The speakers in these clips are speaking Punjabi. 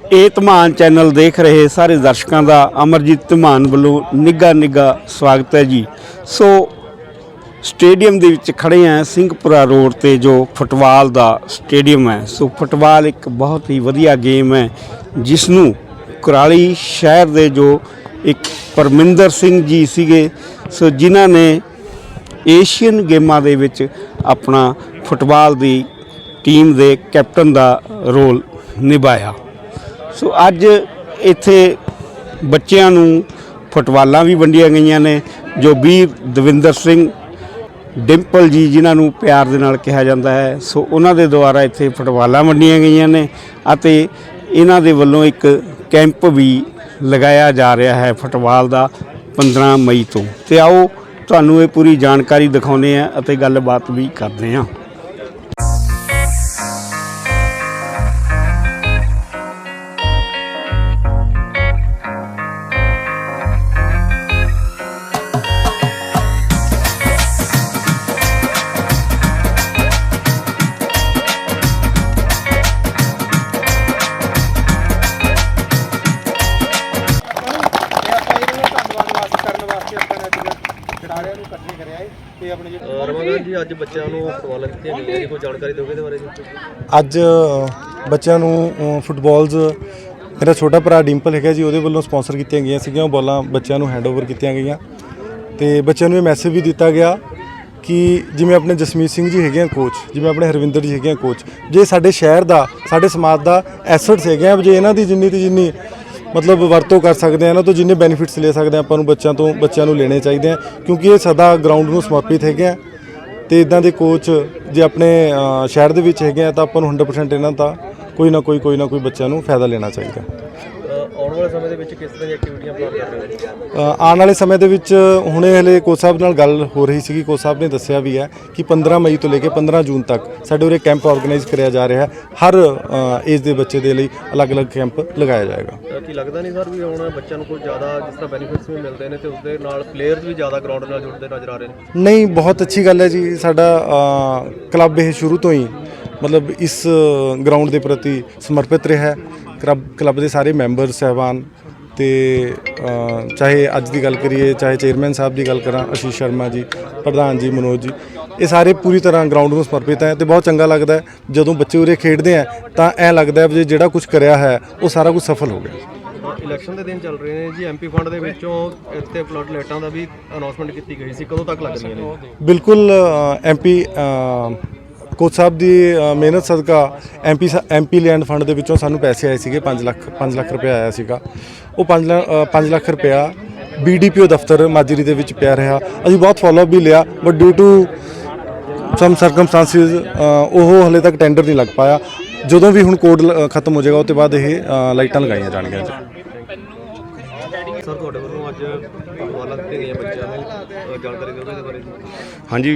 ਇਹ ਧਮਾਨ ਚੈਨਲ ਦੇਖ ਰਹੇ ਸਾਰੇ ਦਰਸ਼ਕਾਂ ਦਾ ਅਮਰਜੀਤ ਧਮਾਨ ਵੱਲੋਂ ਨਿੱਘਾ ਨਿੱਘਾ ਸਵਾਗਤ ਹੈ ਜੀ। ਸੋ ਸਟੇਡੀਅਮ ਦੇ ਵਿੱਚ ਖੜੇ ਆ ਸਿੰਘਪੁਰਾ ਰੋਡ ਤੇ ਜੋ ਫੁੱਟਬਾਲ ਦਾ ਸਟੇਡੀਅਮ ਹੈ। ਸੋ ਫੁੱਟਬਾਲ ਇੱਕ ਬਹੁਤ ਹੀ ਵਧੀਆ ਗੇਮ ਹੈ ਜਿਸ ਨੂੰ ਕੁਰਾਲੀ ਸ਼ਹਿਰ ਦੇ ਜੋ ਇੱਕ ਪਰਮਿੰਦਰ ਸਿੰਘ ਜੀ ਸੀਗੇ, ਸੋ ਜਿਨ੍ਹਾਂ ਨੇ ਏਸ਼ੀਅਨ ਗੇਮਾਂ ਦੇ ਵਿੱਚ ਆਪਣਾ ਫੁੱਟਬਾਲ ਦੀ ਟੀਮ ਦੇ ਕੈਪਟਨ ਦਾ ਰੋਲ ਨਿਭਾਇਆ। ਸੋ ਅੱਜ ਇੱਥੇ ਬੱਚਿਆਂ ਨੂੰ ਫੁੱਟਬਾਲਾਂ ਵੀ ਵੰਡੀਆਂ ਗਈਆਂ ਨੇ, ਜੋ ਵੀਰ ਦਵਿੰਦਰ ਸਿੰਘ ਡਿੰਪਲ ਜੀ ਜਿਨ੍ਹਾਂ ਨੂੰ ਪਿਆਰ ਦੇ ਨਾਲ ਕਿਹਾ ਜਾਂਦਾ ਹੈ, ਸੋ ਉਹਨਾਂ ਦੇ ਦੁਆਰਾ ਇੱਥੇ ਫੁੱਟਬਾਲਾਂ ਵੰਡੀਆਂ ਗਈਆਂ ਨੇ ਅਤੇ ਇਹਨਾਂ ਦੇ ਵੱਲੋਂ ਇੱਕ ਕੈਂਪ ਵੀ ਲਗਾਇਆ ਜਾ ਰਿਹਾ ਹੈ ਫੁੱਟਬਾਲ ਦਾ 15 ਮਈ ਤੋਂ। ਤੇ ਆਓ ਤੁਹਾਨੂੰ ਇਹ ਪੂਰੀ ਜਾਣਕਾਰੀ ਦਿਖਾਉਂਦੇ ਆ ਅਤੇ ਗੱਲਬਾਤ ਵੀ ਕਰਦੇ ਹਾਂ। ਤੇ ਆਪਣੇ ਜਿਹੜੇ ਰਮਨ ਜੀ ਅੱਜ ਬੱਚਿਆਂ ਨੂੰ ਫੁੱਟਬਾਲ ਦਿੱਤੀਆਂ ਗਈਆਂ ਜੀ ਕੋਈ ਜਾਣਕਾਰੀ ਦਿਓਗੇ ਇਹਦੇ ਬਾਰੇ ਜੀ? ਅੱਜ ਬੱਚਿਆਂ ਨੂੰ ਫੁੱਟਬਾਲਸ ਮੇਰਾ ਛੋਟਾ ਭਰਾ ਡਿੰਪਲ ਹੈਗਾ ਜੀ ਉਹਦੇ ਵੱਲੋਂ ਸਪਾਂਸਰ ਕੀਤੀਆਂ ਗਈਆਂ ਸੀਗੀਆਂ ਉਹ ਬਾਲਾਂ ਬੱਚਿਆਂ ਨੂੰ ਹੈਂਡਓਵਰ ਕੀਤੀਆਂ ਗਈਆਂ। ਤੇ ਬੱਚਿਆਂ ਨੂੰ ਇਹ ਮੈਸੇਜ ਵੀ ਦਿੱਤਾ ਗਿਆ ਕਿ ਜਿਵੇਂ ਆਪਣੇ ਜਸਮੀਤ ਸਿੰਘ ਜੀ ਹੈਗੇ ਆ ਕੋਚ ਜਿਵੇਂ ਆਪਣੇ ਹਰਵਿੰਦਰ ਜੀ ਹੈਗੇ ਆ ਕੋਚ ਜੇ ਸਾਡੇ ਸ਼ਹਿਰ ਦਾ ਸਾਡੇ ਸਮਾਜ ਦਾ ਐਸੈਟਸ ਹੈਗੇ ਆ ਜੇ ਇਹਨਾਂ ਦੀ ਜਿੰਨੀ ਤੇ ਜਿੰਨੀ ਮਤਲਬ ਵਰਤੋਂ ਕਰ ਸਕਦੇ ਆ ਇਹਨਾਂ ਤੋਂ ਜਿੰਨੇ ਬੈਨੀਫਿਟਸ ਲੈ ਸਕਦੇ ਆ ਆਪਾਂ ਨੂੰ ਬੱਚਿਆਂ ਤੋਂ, ਬੱਚਿਆਂ ਨੂੰ ਲੈਣੇ ਚਾਹੀਦੇ ਆ, ਕਿਉਂਕਿ ਇਹ ਸਦਾ ਗਰਾਊਂਡ ਨੂੰ ਸਮਰਪਿਤ ਹੈਗੇ ਆ। ਤੇ ਇਦਾਂ ਦੇ ਕੋਚ ਜੇ ਆਪਣੇ ਸ਼ਹਿਰ ਦੇ ਵਿੱਚ ਹੈਗੇ ਆ, ਤਾਂ ਆਪਾਂ ਨੂੰ 100% ਇਹਨਾਂ ਦਾ ਕੋਈ ਨਾ ਕੋਈ ਕੋਈ ਨਾ ਕੋਈ ਬੱਚਿਆਂ ਨੂੰ ਫਾਇਦਾ ਲੈਣਾ ਚਾਹੀਦਾ। ਆਉਣ ਵਾਲੇ ਸਮੇਂ ਦੇ ਵਿੱਚ ਕਿਸ ਤਰ੍ਹਾਂ ਦੀਆਂ ਐਕਟੀਵਿਟੀਆਂ ਪਲਾਨ ਕਰ ਰਹੇ ਹੋ? ਅ, ਆਉਣ ਵਾਲੇ ਸਮੇਂ ਦੇ ਵਿੱਚ ਹੁਣੇ ਹਲੇ ਕੋਚ ਸਾਹਿਬ ਨਾਲ ਗੱਲ ਹੋ ਰਹੀ ਸੀਗੀ। ਕੋਚ ਸਾਹਿਬ ਨੇ ਦੱਸਿਆ ਵੀ ਹੈ ਕਿ 15 ਮਈ ਤੋਂ ਲੈ ਕੇ 15 ਜੂਨ ਤੱਕ ਸਾਡੇ ਉਰੇ ਕੈਂਪ ਆਰਗੇਨਾਈਜ਼ ਕਰਿਆ ਜਾ ਰਿਹਾ ਹੈ। ਹਰ ਏਜ ਦੇ ਬੱਚੇ ਦੇ ਲਈ ਅਲੱਗ-ਅਲੱਗ ਕੈਂਪ ਲਗਾਇਆ ਜਾਏਗਾ। ਅ, ਕੀ ਲੱਗਦਾ ਨਹੀਂ ਸਰ ਵੀ ਹੁਣ ਬੱਚਿਆਂ ਨੂੰ ਕੋਈ ਜ਼ਿਆਦਾ ਜਿਸ ਤਰ੍ਹਾਂ ਬੈਨੀਫਿਟਸ ਵੀ ਮਿਲਦੇ ਨੇ ਤੇ ਉਸਦੇ ਨਾਲ ਪਲੇਅਰਸ ਵੀ ਜ਼ਿਆਦਾ ਗਰਾਊਂਡ ਨਾਲ ਜੁੜਦੇ ਨਜ਼ਰ ਆ ਰਹੇ ਨੇ? ਨਹੀਂ ਬਹੁਤ ਅੱਛੀ ਗੱਲ ਹੈ ਜੀ। ਸਾਡਾ ਕਲੱਬ ਇਹ ਸ਼ੁਰੂ ਤੋਂ ਹੀ ਮਤਲਬ ਇਸ ਗਰਾਊਂਡ ਦੇ ਪ੍ਰਤੀ ਸਮਰਪਿਤ ਰਿਹਾ ਹੈ। ਕਲੱਬ ਕਲੱਬ ਦੇ ਸਾਰੇ ਮੈਂਬਰ ਸਹਿਬਾਨ ਤੇ ਚਾਹੇ ਅੱਜ ਦੀ ਗੱਲ ਕਰੀਏ ਚਾਹੇ ਚੇਅਰਮੈਨ ਸਾਹਿਬ ਦੀ ਗੱਲ ਕਰਾਂ ਆਸ਼ੀਸ਼ ਸ਼ਰਮਾ ਜੀ ਪ੍ਰਧਾਨ ਜੀ ਮਨੋਜ ਜੀ ਇਹ ਸਾਰੇ ਪੂਰੀ ਤਰ੍ਹਾਂ ਗਰਾਊਂਡ ਨੂੰ ਸਮਰਪਿਤ ਹੈ ਤੇ ਬਹੁਤ ਚੰਗਾ ਲੱਗਦਾ ਜਦੋਂ ਬੱਚੇ ਉਰੇ ਖੇਡਦੇ ਆ ਤਾਂ ਐ ਲੱਗਦਾ ਹੈ ਵੀ ਜਿਹੜਾ ਕੁਝ ਕਰਿਆ ਹੈ ਉਹ ਸਾਰਾ ਕੁਝ ਸਫਲ ਹੋ ਗਿਆ। ਇਲੈਕਸ਼ਨ ਦੇ ਦਿਨ ਚੱਲ ਰਹੇ ਨੇ ਜੀ ਐਮਪੀ ਫੰਡ ਦੇ ਵਿੱਚੋਂ ਇੱਥੇ ਫਲੱਡ ਲਾਈਟਾਂ ਦਾ ਵੀ ਅਨਾਉਂਸਮੈਂਟ ਕੀਤੀ ਗਈ ਸੀ ਕਦੋਂ ਤੱਕ ਲੱਗਣੀਆਂ ਨੇ? ਬਿਲਕੁਲ ਐਮਪੀ ਕੋਚ ਸਾਹਿਬ ਦੀ ਮਿਹਨਤ ਸਦਕਾ ਐਮਪੀ ਐਮਪੀ ਲੈਂਡ ਫੰਡ ਦੇ ਵਿੱਚੋਂ ਸਾਨੂੰ ਪੈਸੇ ਆਏ ਸੀਗੇ 5 ਲੱਖ 5 ਲੱਖ ਰੁਪਏ ਆਇਆ ਸੀਗਾ। ਉਹ 5 5 ਲੱਖ ਰੁਪਇਆ ਬੀਡੀਪੀਓ ਦਫ਼ਤਰ ਮਾਜਰੀ ਦੇ ਵਿੱਚ ਪਿਆ ਰਿਹਾ। ਅਸੀਂ ਬਹੁਤ ਫਾਲੋਅਪ ਵੀ ਲਿਆ but due to some circumstances ਉਹ ਹਲੇ ਤੱਕ ਟੈਂਡਰ ਨਹੀਂ ਲੱਗ ਪਾਇਆ। ਜਦੋਂ ਵੀ ਹੁਣ ਕੋਡ ਖਤਮ ਹੋ ਜਾਏਗਾ ਉਹ ਤੋਂ ਬਾਅਦ ਇਹ ਲਾਈਟਾਂ ਲਗਾਈਆਂ ਜਾਣਗੀਆਂ ਜੀ। ਸਰ ਤੁਹਾਡੇ ਵੱਲੋਂ ਅੱਜ ਫੁੱਟਬਾਲਾਂ ਦਿੱਤੀਆਂ ਗਈਆਂ ਬੱਚਿਆਂ ਨੂੰ ਜਾਣਕਾਰੀ ਦਿਓਗੇ ਇਹਦੇ ਬਾਰੇ? ਹਾਂਜੀ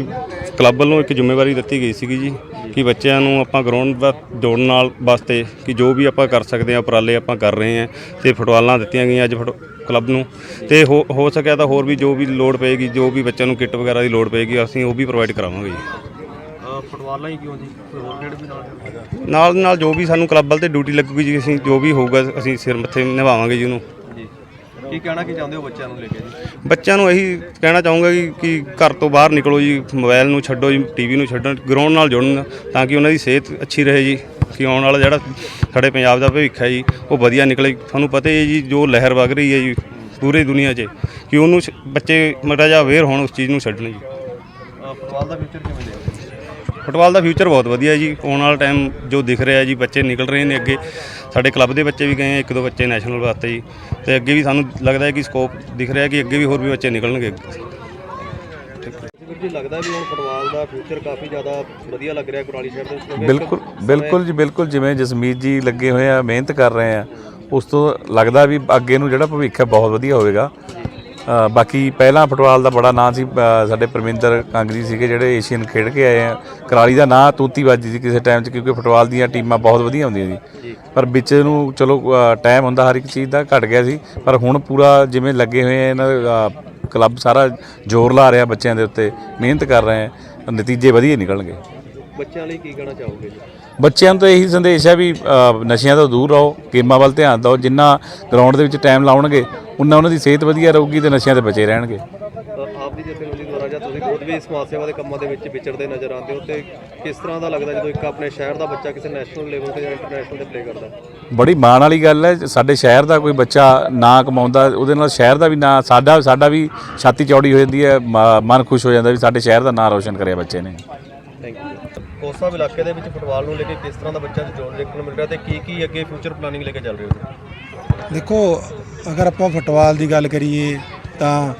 ਕਲੱਬ ਵੱਲੋਂ ਇੱਕ ਜ਼ਿੰਮੇਵਾਰੀ ਦਿੱਤੀ ਗਈ ਸੀਗੀ ਜੀ ਕਿ ਬੱਚਿਆਂ ਨੂੰ ਆਪਾਂ ਗਰਾਊਂਡ ਦਾ ਜੋੜਨ ਨਾਲ ਵਾਸਤੇ ਕਿ ਜੋ ਵੀ ਆਪਾਂ ਕਰ ਸਕਦੇ ਆ ਉਪਰਾਲੇ ਆਪਾਂ ਕਰ ਰਹੇ ਹਾਂ ਤੇ ਫੁੱਟਬਾਲਾਂ ਦਿੱਤੀਆਂ ਗਈਆਂ ਅੱਜ ਫੁੱਟ- ਕਲੱਬ ਨੂੰ ਤੇ ਹੋ ਹੋ ਸਕਿਆ ਤਾਂ ਹੋਰ ਵੀ ਜੋ ਵੀ ਲੋਡ ਪਏਗੀ ਜੋ ਵੀ ਬੱਚਿਆਂ ਨੂੰ ਕਿੱਟ ਵਗੈਰਾ ਦੀ ਲੋਡ ਪਏਗੀ ਅਸੀਂ ਉਹ ਵੀ ਪ੍ਰੋਵਾਈਡ ਕਰਾਵਾਂਗੇ ਜੀ। ਫੁੱਟਬਾਲਾਂ ਹੀ ਕਿਉਂ ਜੀ? ਕੋਈ ਹੋਰ ਖੇਡ ਵੀ ਨਾਲ ਨਾਲ ਨਾਲ ਜੋ ਵੀ ਸਾਨੂੰ ਕਲੱਬ ਵੱਲ ਤੇ ਡਿਊਟੀ ਲੱਗੂਗੀ ਜੀ ਅਸੀਂ ਜੋ ਵੀ ਹੋਊਗਾ ਅਸੀਂ ਸਿਰ ਮੱਥੇ ਨਿਭਾਵਾਂਗੇ ਜੀ ਉਹਨੂੰ। ਕੀ ਕਹਿਣਾ ਕੀ ਚਾਹੁੰਦੇ ਹੋ ਬੱਚਿਆਂ ਨੂੰ ਲੈ ਕੇ ਜੀ? ਬੱਚਿਆਂ ਨੂੰ ਇਹੀ ਕਹਿਣਾ ਚਾਹੂੰਗਾ ਕਿ ਕਿ ਘਰ ਤੋਂ ਬਾਹਰ ਨਿਕਲੋ ਜੀ ਮੋਬਾਈਲ ਨੂੰ ਛੱਡੋ ਜੀ ਟੀਵੀ ਨੂੰ ਛੱਡਣ ਗਰਾਊਂਡ ਨਾਲ ਜੁੜਨ ਤਾਂ ਕਿ ਉਹਨਾਂ ਦੀ ਸਿਹਤ ਅੱਛੀ ਰਹੇ ਜੀ ਕਿ ਆਉਣ ਵਾਲਾ ਜਿਹੜਾ ਸਾਡੇ ਪੰਜਾਬ ਦਾ ਭਵਿੱਖ ਹੈ ਜੀ ਉਹ ਵਧੀਆ ਨਿਕਲੇ। ਤੁਹਾਨੂੰ ਪਤਾ ਹੀ ਹੈ ਜੀ ਜੋ ਲਹਿਰ ਵਗ ਰਹੀ ਹੈ ਜੀ ਪੂਰੀ ਦੁਨੀਆ 'ਚ ਕਿ ਉਹਨੂੰ ਸ- ਬੱਚੇ ਮੜਾ ਜਿਹਾ ਅਵੇਅਰ ਹੋਣ ਉਸ ਚੀਜ਼ ਨੂੰ ਛੱਡਣ ਜੀ। ਫੁੱਟਬਾਲ ਦਾ ਫਿਊਚਰ ਕਿਵੇਂ ਦੇਖਦੇ ਹੋ? ਫੁੱਟਬਾਲ ਦਾ ਫਿਊਚਰ ਬਹੁਤ ਵਧੀਆ ਜੀ। ਆਉਣ ਵਾਲਾ ਟਾਈਮ ਜੋ ਦਿਖ ਰਿਹਾ ਜੀ ਬੱਚੇ ਨਿਕਲ ਰਹੇ ਨੇ ਅੱਗੇ। ਸਾਡੇ ਕਲੱਬ ਦੇ ਬੱਚੇ ਵੀ ਗਏ ਆ ਇੱਕ ਦੋ ਬੱਚੇ ਨੈਸ਼ਨਲ ਵਾਸਤੇ ਜੀ। ਤੇ ਅੱਗੇ ਵੀ ਸਾਨੂੰ ਲੱਗਦਾ ਹੈ ਕਿ ਸਕੋਪ ਦਿਖ ਰਿਹਾ ਕਿ ਅੱਗੇ ਵੀ ਹੋਰ ਵੀ ਬੱਚੇ ਨਿਕਲਣਗੇ। ਜੀ ਲੱਗਦਾ ਵੀ ਹੁਣ ਫੁੱਟਬਾਲ ਦਾ ਫਿਊਚਰ ਕਾਫੀ ਜ਼ਿਆਦਾ ਵਧੀਆ ਲੱਗ ਰਿਹਾ ਕੁਰਾਲੀ ਸ਼ਹਿਰ ਦੇ ਬਿਲਕੁਲ ਬਿਲਕੁਲ ਜੀ ਬਿਲਕੁਲ ਜਿਵੇਂ ਜਸਮੀਤ ਜੀ ਲੱਗੇ ਹੋਏ ਆ ਮਿਹਨਤ ਕਰ ਰਹੇ ਆ ਉਸ ਤੋਂ ਲੱਗਦਾ ਵੀ ਅੱਗੇ ਨੂੰ ਜਿਹੜਾ ਭਵਿੱਖ ਹੈ ਬਹੁਤ ਵਧੀਆ ਹੋਵੇਗਾ। ਬਾਕੀ ਪਹਿਲਾਂ ਫੁੱਟਬਾਲ ਦਾ ਬੜਾ ਨਾਂ ਸੀ ਸਾਡੇ ਪਰਮਿੰਦਰ ਕਾਂਗਰੀ ਸੀਗੇ ਜਿਹੜੇ ਏਸ਼ੀਅਨ ਖੇਡ ਕੇ ਆਏ ਆ। ਕਰਾਲੀ ਦਾ ਨਾਂ ਤੂਤੀ ਵੱਜਦੀ ਸੀ ਕਿਸੇ ਟਾਈਮ 'ਚ ਕਿਉਂਕਿ ਫੁੱਟਬਾਲ ਦੀਆਂ ਟੀਮਾਂ ਬਹੁਤ ਵਧੀਆ ਹੁੰਦੀਆਂ ਸੀ। ਪਰ ਵਿੱਚ ਨੂੰ ਚਲੋ ਟਾਈਮ ਹੁੰਦਾ ਹਰ ਇੱਕ ਚੀਜ਼ ਦਾ ਘਟ ਗਿਆ ਸੀ। ਪਰ ਹੁਣ ਪੂਰਾ ਜਿਵੇਂ ਲੱਗੇ ਹੋਏ ਆ ਇਹਨਾਂ ਕਲੱਬ ਸਾਰਾ ਜ਼ੋਰ ਲਾ ਰਿਹਾ ਬੱਚਿਆਂ ਦੇ ਉੱਤੇ ਮਿਹਨਤ ਕਰ ਰਹੇ ਆ ਨਤੀਜੇ ਵਧੀਆ ਨਿਕਲਣਗੇ। ਬੱਚਿਆਂ ਲਈ ਕੀ ਕਹਿਣਾ ਚਾਹੋਗੇ ਜੀ? ਬੱਚਿਆਂ ਨੂੰ ਤਾਂ ਇਹੀ ਸੰਦੇਸ਼ ਹੈ ਵੀ ਨਸ਼ਿਆਂ ਤੋਂ ਦੂਰ ਰਹੋ ਗੇਮਾਂ ਵੱਲ ਧਿਆਨ ਦਿਓ। ਜਿੰਨਾ ਗਰਾਊਂਡ ਦੇ ਵਿੱਚ ਟਾਈਮ ਲਾਉਣਗੇ ਉਨਾ ਉਹਨਾਂ ਦੀ ਸਿਹਤ ਵਧੀਆ ਰਹੂਗੀ ਤੇ ਨਸ਼ਿਆਂ ਤੋਂ ਬਚੇ ਰਹਿਣਗੇ। ਆਪ ਦੀ ਜਥੇਬੰਦੀ ਦੁਆਰਾ ਜਾਂ ਤੁਸੀਂ ਖੁਦ ਵੀ ਸਮਾਜ ਸੇਵਾ ਦੇ ਕੰਮਾਂ ਦੇ ਵਿੱਚ ਵਿਚਰਦੇ ਨਜ਼ਰ ਆਉਂਦੇ ਹੋ ਤੇ ਕਿਸ ਤਰ੍ਹਾਂ ਦਾ ਲੱਗਦਾ ਜਦੋਂ ਇੱਕ ਆਪਣੇ ਸ਼ਹਿਰ ਦਾ ਬੱਚਾ ਕਿਸੇ ਨੈਸ਼ਨਲ ਲੈਵਲ ਤੇ ਜਾਂ ਇੰਟਰਨੈਸ਼ਨਲ ਤੇ ਪਲੇ ਕਰਦਾ? ਬੜੀ ਮਾਣ ਵਾਲੀ ਗੱਲ ਹੈ ਸਾਡੇ ਸ਼ਹਿਰ ਦਾ ਕੋਈ ਬੱਚਾ ਨਾ ਕਮਾਉਂਦਾ ਉਹਦੇ ਨਾਲ ਸ਼ਹਿਰ ਦਾ ਵੀ ਨਾਂ ਸਾਡਾ ਸਾਡਾ ਵੀ ਛਾਤੀ ਚੌੜੀ ਹੋ ਜਾਂਦੀ ਹੈ ਮਨ ਖੁਸ਼ ਹੋ ਜਾਂਦਾ ਵੀ ਸਾਡੇ ਸ਼ਹਿਰ ਦਾ ਨਾਂ ਰੋਸ਼ਨ ਕਰਿਆ ਬੱਚੇ ਨੇ। ਥੈਂਕ ਯੂ ਕੋਸਾ ਇਲਾਕੇ ਦੇ ਵਿੱਚ ਫੁੱਟਬਾਲ ਨੂੰ ਲੈ ਕੇ ਕਿਸ ਤਰ੍ਹਾਂ ਦਾ ਬੱਚਾ ਜੋੜ ਦੇਖਣ ਨੂੰ ਮਿਲ ਰਿਹਾ ਤੇ ਕੀ ਕੀ ਅੱਗੇ ਫਿਊਚਰ ਪਲਾਨਿੰਗ ਲੈ ਕੇ ਚੱਲ ਰਹੇ ਹੋ? ਦੇਖੋ, ਅਗਰ ਆਪਾਂ ਫੁੱਟਬਾਲ ਦੀ ਗੱਲ ਕਰੀਏ ਤਾਂ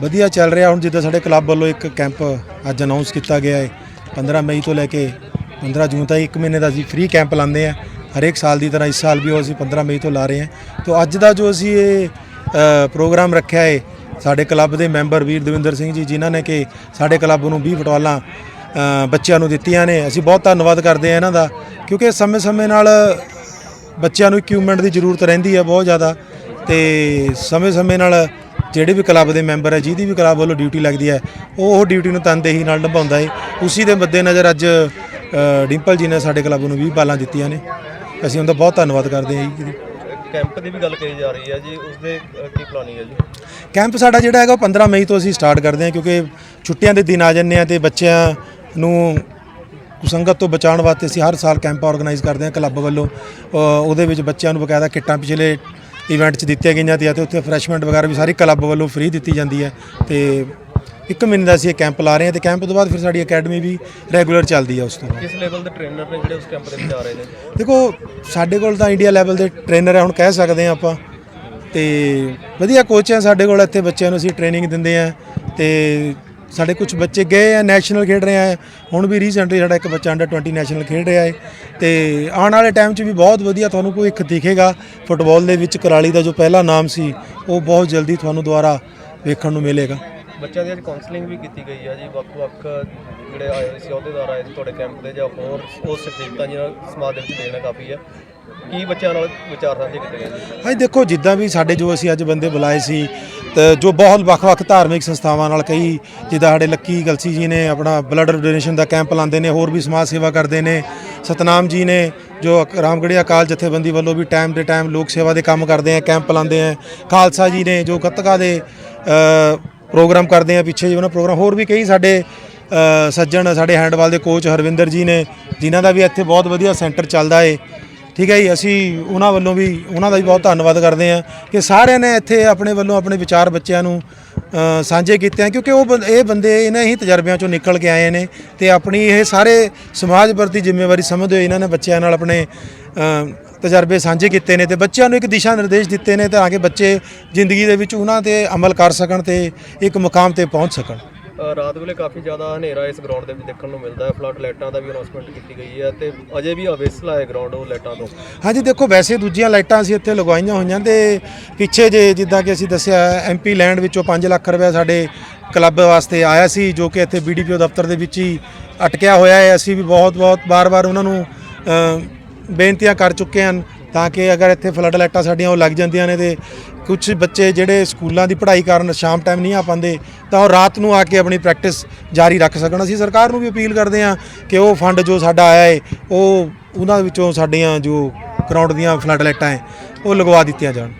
ਵਧੀਆ ਚੱਲ ਰਿਹਾ। ਹੁਣ ਜਿੱਦਾਂ ਸਾਡੇ ਕਲੱਬ ਵੱਲੋਂ ਇੱਕ ਕੈਂਪ ਅੱਜ ਅਨਾਉਂਸ ਕੀਤਾ ਗਿਆ ਹੈ। 15 ਮਈ ਤੋਂ ਲੈ ਕੇ 15 ਜੂਨ ਤੱਕ ਇੱਕ ਮਹੀਨੇ ਦਾ ਅਸੀਂ ਫ੍ਰੀ ਕੈਂਪ ਲਾਉਂਦੇ ਆ ਹਰੇਕ ਸਾਲ ਦੀ ਤਰ੍ਹਾਂ ਇਸ ਸਾਲ ਵੀ ਉਹ ਅਸੀਂ 15 ਮਈ ਤੋਂ ਲਾ ਰਹੇ ਹਾਂ। ਤੋਂ ਅੱਜ ਦਾ ਜੋ ਅਸੀਂ ਇਹ ਪ੍ਰੋਗਰਾਮ ਰੱਖਿਆ ਹੈ, ਸਾਡੇ ਕਲੱਬ ਦੇ ਮੈਂਬਰ ਵੀਰ ਦਵਿੰਦਰ ਸਿੰਘ ਜੀ, ਜਿਨ੍ਹਾਂ ਨੇ ਕਿ ਸਾਡੇ ਕਲੱਬ ਨੂੰ 20 ਫੁੱਟਬਾਲਾਂ ਬੱਚਿਆਂ ਨੂੰ ਦਿੱਤੀਆਂ ਨੇ। ਅਸੀਂ ਬਹੁਤ ਧੰਨਵਾਦ ਕਰਦੇ ਹਾਂ ਇਹਨਾਂ ਦਾ, ਕਿਉਂਕਿ ਸਮੇਂ-ਸਮੇਂ ਨਾਲ ਬੱਚਿਆਂ ਨੂੰ ਇਕਵਿਪਮੈਂਟ ਦੀ ਜ਼ਰੂਰਤ ਰਹਿੰਦੀ ਹੈ ਬਹੁਤ ਜ਼ਿਆਦਾ ਤੇ ਸਮੇਂ-ਸਮੇਂ ਨਾਲ ਜਿਹੜੇ ਵੀ ਕਲੱਬ ਦੇ ਮੈਂਬਰ ਹੈ ਜਿਹਦੀ ਵੀ ਕਲੱਬ ਵੱਲੋਂ ਡਿਊਟੀ ਲੱਗਦੀ ਹੈ ਉਹ ਉਹ ਡਿਊਟੀ ਨੂੰ ਤਨਦੇਹੀ ਨਾਲ ਨਿਭਾਉਂਦਾ ਹੈ। ਉਸੇ ਦੇ ਮੱਦੇਨਜ਼ਰ ਅੱਜ ਅ, ਡਿੰਪਲ ਜੀ ਨੇ ਸਾਡੇ ਕਲੱਬ ਨੂੰ 20 ਬਾਲਾਂ ਦਿੱਤੀਆਂ ਨੇ। ਅਸੀਂ ਉਹਦਾ ਬਹੁਤ ਧੰਨਵਾਦ ਕਰਦੇ ਹਾਂ ਜੀ। ਕੈਂਪ ਦੀ ਵੀ ਗੱਲ ਕਹੀ ਜਾ ਰਹੀ ਹੈ ਜੀ ਉਸ ਦੇ ਕੀ ਪਲਾਨਿੰਗ ਹੈ ਜੀ? ਕੈਂਪ ਸਾਡਾ ਜਿਹੜਾ ਹੈਗਾ ਉਹ 15 ਮਈ ਤੋਂ ਅਸੀਂ ਸਟਾਰਟ ਕਰਦੇ ਹਾਂ ਕਿਉਂਕਿ ਛੁੱਟੀਆਂ ਦੇ ਦਿਨ ਆ ਜਾਂਦੇ ਆ ਤੇ ਬੱਚਿਆਂ ਨੂੰ ਕੁਸੰਗਤ ਤੋਂ ਬਚਾਉਣ ਵਾਸਤੇ ਅਸੀਂ ਹਰ ਸਾਲ ਕੈਂਪ ਆਰਗੇਨਾਈਜ਼ ਕਰਦੇ ਹਾਂ ਕਲੱਬ ਵੱਲੋਂ। ਅ, ਉਹਦੇ ਵਿੱਚ ਬੱਚਿਆਂ ਨੂੰ ਬਕਾਇਦਾ ਕਿੱਟਾਂ ਪਿਛਲੇ ਇਵੈਂਟ 'ਚ ਦਿੱਤੀਆਂ ਗਈਆਂ ਤੇ ਅਤੇ ਉੱਥੇ ਫਰੈਸ਼ਮੈਂਟ ਵਗੈਰਾ ਵੀ ਸਾਰੀ ਕਲੱਬ ਵੱਲੋਂ ਫ੍ਰੀ ਦਿੱਤੀ ਜਾਂਦੀ ਹੈ ਤੇ ਇੱਕ ਮਹੀਨੇ ਦਾ ਅਸੀਂ ਇਹ ਕੈਂਪ ਲਾ ਰਹੇ ਹਾਂ ਤੇ ਕੈਂਪ ਤੋਂ ਬਾਅਦ ਫਿਰ ਸਾਡੀ ਅਕੈਡਮੀ ਵੀ ਰੈਗੂਲਰ ਚੱਲਦੀ ਹੈ ਉਸ ਤੋਂ ਬਾਅਦ। ਕਿਸ ਲੈਵਲ ਦੇ ਟ੍ਰੇਨਰ ਨੇ ਜਿਹੜੇ ਉਸ ਕੈਂਪ ਦੇ ਵਿੱਚ ਆ ਰਹੇ ਨੇ? ਦੇਖੋ ਸਾਡੇ ਕੋਲ ਤਾਂ ਇੰਡੀਆ ਲੈਵਲ ਦੇ ਟ੍ਰੇਨਰ ਹੈ ਹੁਣ ਕਹਿ ਸਕਦੇ ਹਾਂ ਆਪਾਂ। ਤੇ ਵਧੀਆ ਕੋਚ ਹੈ ਸਾਡੇ ਕੋਲ ਇੱਥੇ ਬੱਚਿਆਂ ਨੂੰ ਅਸੀਂ ਟ੍ਰੇਨਿੰਗ ਦਿੰਦੇ ਆ ਤੇ ਸਾਡੇ ਕੁਝ ਬੱਚੇ ਗਏ ਆ ਨੈਸ਼ਨਲ ਖੇਡ ਰਹੇ ਆ ਹੁਣ ਵੀ ਰੀਸੈਂਟਲੀ ਸਾਡਾ ਇੱਕ ਬੱਚਾ ਅੰਡਰ 20 ਨੈਸ਼ਨਲ ਖੇਡ ਰਿਹਾ ਹੈ ਤੇ ਆਉਣ ਵਾਲੇ ਟਾਈਮ 'ਚ ਵੀ ਬਹੁਤ ਵਧੀਆ ਤੁਹਾਨੂੰ ਕੋਈ ਇੱਕ ਦਿਖੇਗਾ ਫੁੱਟਬਾਲ ਦੇ ਵਿੱਚ ਕਰਾਲੀ ਦਾ ਜੋ ਪਹਿਲਾ ਨਾਮ ਸੀ ਉਹ ਬਹੁਤ ਜਲਦੀ ਤੁਹਾਨੂੰ ਦੁਬਾਰਾ ਵੇਖਣ ਨੂੰ ਮਿਲੇਗਾ। ਬੱਚਿਆਂ ਦੀ ਅੱਜ ਕਾਉਂਸਲਿੰਗ ਵੀ ਕੀਤੀ ਗਈ ਹੈ ਜੀ ਵੱਖ-ਵੱਖ ਜਿਹੜੇ ਆਏ ਹੋਏ ਸੀ ਅਹੁਦੇਦਾਰ ਆਏ ਸੀ ਤੁਹਾਡੇ ਕੈਂਪ ਦੇ ਜਾਂ ਹੋਰ ਉਸ ਸਕੀਮਤਾਂ ਜਿਹਨਾਂ ਸਮਾਜ ਦੇ ਵਿੱਚ ਦੇਣਾ ਕਾਫੀ ਹੈ ਕੀ ਬੱਚਿਆਂ ਨਾਲ ਵਿਚਾਰ ਸਾਂਝੇ ਕੀਤੇ ਗਏ ਜੀ? ਹਾਂਜੀ ਦੇਖੋ ਜਿੱਦਾਂ ਵੀ ਸਾਡੇ ਜੋ ਅਸੀਂ ਅੱਜ ਬੰਦੇ ਬੁਲਾਏ ਸੀ ਤੇ ਜੋ ਬਹੁਤ ਵੱਖ-ਵੱਖ ਧਾਰਮਿਕ ਸੰਸਥਾਵਾਂ ਨਾਲ ਕਈ ਜਿੱਦਾਂ ਸਾਡੇ ਲੱਕੀ ਗਲਸੀ ਜੀ ਨੇ ਆਪਣਾ ਬਲੱਡ ਡੋਨੇਸ਼ਨ ਦਾ ਕੈਂਪ ਲਾਉਂਦੇ ਨੇ, ਹੋਰ ਵੀ ਸਮਾਜ ਸੇਵਾ ਕਰਦੇ ਨੇ। ਸਤਨਾਮ ਜੀ ਨੇ ਜੋ ਅਕ- ਰਾਮਗੜ੍ਹੀਆ ਅਕਾਲ ਜਥੇਬੰਦੀ ਵੱਲੋਂ ਵੀ ਟਾਈਮ ਦੇ ਟਾਈਮ ਲੋਕ ਸੇਵਾ ਦੇ ਕੰਮ ਕਰਦੇ ਆ ਕੈਂਪ ਲਾਉਂਦੇ ਆ। ਖਾਲਸਾ ਜੀ ਨੇ ਜੋ ਗੱਤਕਾ ਦੇ ਪ੍ਰੋਗਰਾਮ ਕਰਦੇ ਆ, ਪਿੱਛੇ ਜੀ ਉਹਨਾਂ ਪ੍ਰੋਗਰਾਮ ਹੋਰ ਵੀ ਕਈ ਸਾਡੇ ਸੱਜਣ, ਸਾਡੇ ਹੈਂਡਬਾਲ ਦੇ ਕੋਚ ਹਰਵਿੰਦਰ ਜੀ ਨੇ, ਜਿਨ੍ਹਾਂ ਦਾ ਵੀ ਇੱਥੇ ਬਹੁਤ ਵਧੀਆ ਸੈਂਟਰ ਚੱਲਦਾ ਏ। ਠੀਕ ਹੈ ਜੀ ਅਸੀਂ ਉਹਨਾਂ ਵੱਲੋਂ ਵੀ ਉਹਨਾਂ ਦਾ ਵੀ ਬਹੁਤ ਧੰਨਵਾਦ ਕਰਦੇ ਹਾਂ ਕਿ ਸਾਰਿਆਂ ਨੇ ਇੱਥੇ ਆਪਣੇ ਵੱਲੋਂ ਆਪਣੇ ਵਿਚਾਰ ਬੱਚਿਆਂ ਨੂੰ ਸਾਂਝੇ ਕੀਤੇ ਆ ਕਿਉਂਕਿ ਉਹ ਬੰ- ਇਹ ਬੰਦੇ ਇਹਨਾਂ ਹੀ ਤਜਰਬਿਆਂ ਚੋਂ ਨਿਕਲ ਕੇ ਆਏ ਨੇ ਤੇ ਆਪਣੀ ਇਹ ਸਾਰੇ ਸਮਾਜ ਪ੍ਰਤੀ ਜ਼ਿੰਮੇਵਾਰੀ ਸਮਝਦੇ ਹੋਏ ਇਹਨਾਂ ਨੇ ਬੱਚਿਆਂ ਨਾਲ ਆਪਣੇ ਅ, ਤਜਰਬੇ ਸਾਂਝੇ ਕੀਤੇ ਨੇ ਤੇ ਬੱਚਿਆਂ ਨੂੰ ਇੱਕ ਦਿਸ਼ਾ ਨਿਰਦੇਸ਼ ਦਿੱਤੇ ਨੇ ਤਾਂ ਕਿ ਬੱਚੇ ਜ਼ਿੰਦਗੀ ਦੇ ਵਿੱਚ ਉਹਨਾਂ ਤੇ ਅਮਲ ਕਰ ਸਕਣ ਤੇ ਇੱਕ ਮੁਕਾਮ ਤੇ ਪਹੁੰਚ ਸਕਣ। ਰਾਤ ਵੇਲੇ ਕਾਫੀ ਜ਼ਿਆਦਾ ਹਨੇਰਾ ਇਸ ਗਰਾਊਂਡ ਦੇ ਵਿੱਚ ਦੇਖਣ ਨੂੰ ਮਿਲਦਾ ਹੈ। ਫਲੱਡ ਲਾਈਟਾਂ ਦਾ ਵੀ ਅਨਾਉਂਸਮੈਂਟ ਕੀਤੀ ਗਈ ਹੈ ਤੇ ਅਜੇ ਵੀ ਅਵੇਸਲਾ ਹੈ ਗਰਾਊਂਡ ਉਹ ਲਾਈਟਾਂ ਤੋਂ। ਹਾਂਜੀ, ਦੇਖੋ, ਵੈਸੇ ਦੂਜੀਆਂ ਲਾਈਟਾਂ ਅਸੀਂ ਇੱਥੇ ਲਗਵਾਈਆਂ ਹੋਈਆਂ ਤੇ ਪਿੱਛੇ ਜੇ ਜਿੱਦਾਂ ਕਿ ਅਸੀਂ ਦੱਸਿਆ ਐਮਪੀ ਲੈਂਡ ਵਿੱਚੋਂ 5 ਲੱਖ ਰੁਪਏ ਸਾਡੇ ਕਲੱਬ ਵਾਸਤੇ ਆਇਆ ਸੀ, ਜੋ ਕਿ ਇੱਥੇ ਬੀਡੀਪੀਓ ਦਫ਼ਤਰ ਦੇ ਵਿੱਚ ਹੀ ਅਟਕਿਆ ਹੋਇਆ ਹੈ। ਅਸੀਂ ਵੀ ਬਹੁਤ-ਬਹੁਤ ਬਾਰ-ਬਾਰ ਉਹਨਾਂ ਨੂੰ ਬੇਨਤੀਆਂ ਕਰ ਚੁੱਕੇ ਹਨ ਤਾਂ ਕਿ ਅਗਰ ਇੱਥੇ ਫਲੱਡ ਲਾਈਟਾਂ ਸਾਡੀਆਂ ਉਹ ਲੱਗ ਜਾਂਦੀਆਂ ਨੇ ਤੇ ਕੁਝ ਬੱਚੇ ਜਿਹੜੇ ਸਕੂਲਾਂ ਦੀ ਪੜ੍ਹਾਈ ਕਾਰਨ ਸ਼ਾਮ ਟਾਈਮ ਨਹੀਂ ਆ ਪਾਉਂਦੇ, ਤਾਂ ਉਹ ਰਾਤ ਨੂੰ ਆ ਕੇ ਆਪਣੀ ਪ੍ਰੈਕਟਿਸ ਜਾਰੀ ਰੱਖ ਸਕਣ। ਅਸੀਂ ਸਰਕਾਰ ਨੂੰ ਵੀ ਅਪੀਲ ਕਰਦੇ ਹਾਂ ਕਿ ਉਹ ਫੰਡ ਜੋ ਸਾਡਾ ਆਇਆ ਹੈ ਉਹ ਉਹਨਾਂ ਵਿੱਚੋਂ ਸਾਡੀਆਂ ਜੋ ਗਰਾਊਂਡ ਦੀਆਂ ਫਲੱਡ ਲਾਈਟਾਂ ਹੈ, ਉਹ ਲਗਵਾ ਦਿੱਤੀਆਂ ਜਾਣ।